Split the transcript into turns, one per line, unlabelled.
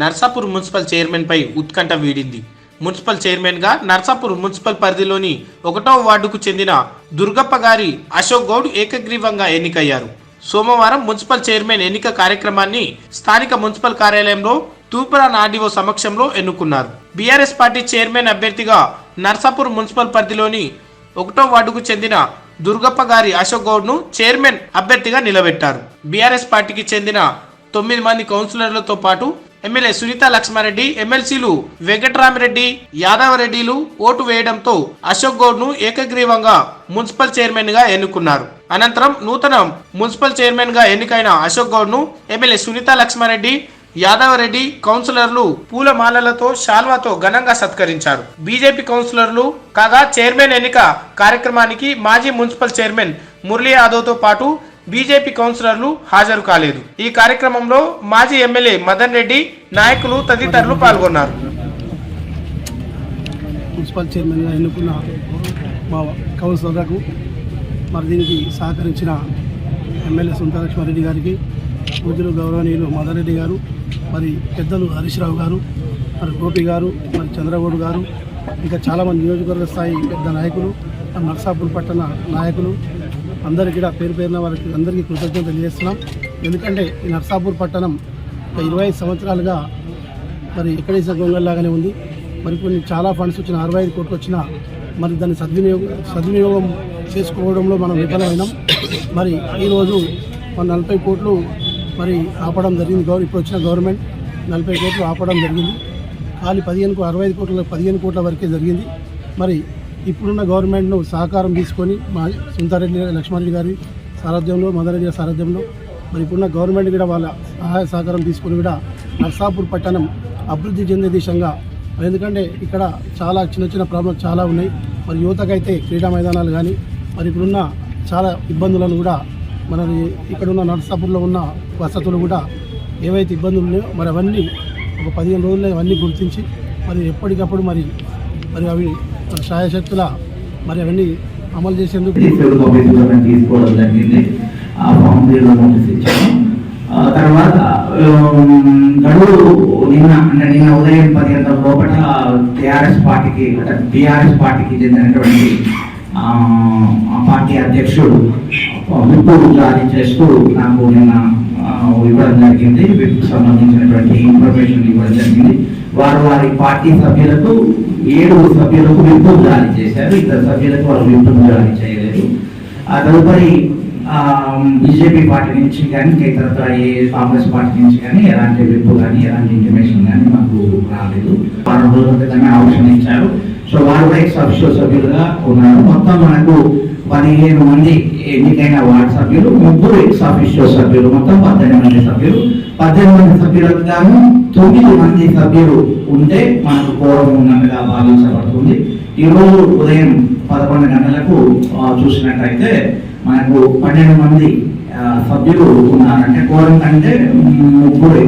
Narsapur municipal chairman పై ఉత్కంఠ వీడింది. Municipal చైర్మన్గా Narsapur municipal పరిధిలోని ఒకటో వార్డుకు చెందిన దుర్గప్ప గారి అశోక్ గౌడ్ ఏకగ్రీవంగా ఎన్నికయ్యారు. సోమవారం మున్సిపల్ చైర్మన్ ఎన్నిక కార్యక్రమాన్ని స్థానిక మున్సిపల్ కార్యాలయంలో తూపురా ఆర్డీఓ సమక్షంలో ఎన్నుకున్నారు. బీఆర్ఎస్ పార్టీ చైర్మన్ అభ్యర్థిగా నర్సాపూర్ మున్సిపల్ పరిధిలోని ఒకటో వార్డుకు చెందిన దుర్గప్ప గారి అశోక్ గౌడ్ను చైర్మన్ అభ్యర్థిగా నిలబెట్టారు. బీఆర్ఎస్ పార్టీకి చెందిన తొమ్మిది మంది కౌన్సిలర్లతో పాటు ఎమ్మెల్యే సునీత లక్ష్మారెడ్డి ఎమ్మెల్సీలు వెంకటరామిరెడ్డి యాదవరెడ్డిలు ఓటు వేయడంతో అశోక్ గౌడ్ను ఏకగ్రీవంగా మున్సిపల్ చైర్మన్గా ఎన్నుకున్నారు. అనంతరం నూతన మున్సిపల్ చైర్మన్గా ఎన్నికైన అశోక్ గౌడ్ను ఎమ్మెల్యే సునీత లక్ష్మారెడ్డి యాదవరెడ్డి కౌన్సిలర్లు పూలమాలలతో శాల్వాతో ఘనంగా సత్కరించారు. బీజేపీ కౌన్సిలర్లు కాగా చైర్మన్ ఎన్నిక కార్యక్రమానికి మాజీ మున్సిపల్ చైర్మన్ మురళీ యాదవ్తో పాటు బీజేపీ కౌన్సిలర్లు హాజరు కాలేదు. ఈ కార్యక్రమంలో మాజీ ఎమ్మెల్యే మదన్ రెడ్డి నాయకులు తదితరులు పాల్గొన్నారు.
మున్సిపల్ చైర్మన్గా ఎన్నుకున్న మా కౌన్సిలర్లకు మరి దీనికి సహకరించిన ఎమ్మెల్యే సుందరలక్ష్మారెడ్డి గారికి పూజలు గౌరవనీయులు మదన్ రెడ్డి గారు మరి పెద్దలు హరీష్ రావు గారు మరి గోపి గారు మరి చంద్రగౌడ్ గారు ఇంకా చాలామంది నియోజకవర్గ స్థాయి పెద్ద నాయకులు నర్సాపూర్ పట్టణ నాయకులు అందరికీ కూడా పేరు పేరున వారికి అందరికీ కృతజ్ఞతలు తెలియజేస్తున్నాం. ఎందుకంటే ఈ నర్సాపూర్ పట్టణం ఒక ఇరవై ఐదు సంవత్సరాలుగా మరి ఎక్కడేసిన గొంగల్లాగానే ఉంది మరి కొన్ని చాలా ఫండ్స్ వచ్చిన అరవై ఐదు కోట్లు వచ్చిన మరి దాన్ని సద్వినియోగం సద్వినియోగం చేసుకోవడంలో మనం విఫలమైనాం. మరి ఈరోజు మన నలభై కోట్లు మరి ఆపడం జరిగింది. గౌరవ ఇప్పుడు వచ్చిన గవర్నమెంట్ నలభై కోట్లు ఆపడం జరిగింది. ఖాళీ పదిహేను అరవై ఐదు కోట్ల పదిహేను కోట్ల వరకే జరిగింది. మరి ఇప్పుడున్న గవర్నమెంట్ను సహకారం తీసుకొని మా సుంతారెడ్డి లక్ష్మణరెడ్డి గారి సారథ్యంలో మదరెడ్డి గారి సారథ్యంలో మరి ఇప్పుడున్న గవర్నమెంట్ కూడా వాళ్ళ సహాయ సహకారం తీసుకొని కూడా నర్సాపూర్ పట్టణం అభివృద్ధి చెందే దిశంగా ఎందుకంటే ఇక్కడ చాలా చిన్న చిన్న ప్రాబ్లమ్స్ చాలా ఉన్నాయి. మరి యువతకైతే క్రీడా మైదానాలు కానీ మరి ఇప్పుడున్న చాలా ఇబ్బందులను కూడా మన ఇక్కడున్న నర్సాపూర్లో ఉన్న వసతులు కూడా ఏవైతే ఇబ్బందులు ఉన్నాయో మరి అవన్నీ ఒక పదిహేను రోజుల్లో అవన్నీ గుర్తించి మరి ఎప్పటికప్పుడు మరి మరి అవి సాయశక్తుల మరి అవన్నీ అమలు చేసేందుకు
తీసుకోవడం జరిగింది. ఆ ఫామ్ జీరో నోటీస్ ఇచ్చాము. తర్వాత గడువు నిన్న అంటే నిన్న ఉదయం పది గంటల లోపల టిఆర్ఎస్ పార్టీకి అంటే టిఆర్ఎస్ పార్టీకి చెందినటువంటి పార్టీ అధ్యక్షుడు విప్పు జారీ చేస్తూ నాకు నిన్న ఇవ్వడం జరిగింది. విప్ సంబంధించినటువంటి ఇన్ఫర్మేషన్ ఇవ్వడం జరిగింది. వారు వారి పార్టీ సభ్యులకు ఏడు సభ్యులకు విప్పులు జారీ చేశారు. ఇద్దరు సభ్యులకు వాళ్ళు విప్పులు జారీ చేయలేదు. ఆ తదుపరి బీజేపీ పార్టీ నుంచి కానీ ఇంకా ఇతరత్ర ఏ కాంగ్రెస్ పార్టీ నుంచి కానీ ఎలాంటి విప్పు కానీ ఎలాంటి ఇంటిమేషన్ కానీ మాకు రాలేదు. వారం రోజుల క్రితమే ఆప్షన్ ఇచ్చారు. సో వారు కూడా ఎక్స్ సభ్యులుగా ఉన్నారు. మొత్తం మనకు పదిహేను మంది ఎన్నికైన వార్డు సభ్యులు ముగ్గురు ఎక్స్ సభ్యులు మొత్తం పద్దెనిమిది మంది సభ్యులు. పద్దెనిమిది మంది సభ్యులకు గాను తొమ్మిది మంది సభ్యులు ఉంటే మనకు కోరం ఉన్నట్టుగా భావించబడుతుంది. ఈరోజు ఉదయం పదకొండు గంటలకు చూసినట్లయితే మనకు పన్నెండు మంది సభ్యులు ఉన్నారంటే కోరం కంటే ముగ్గురు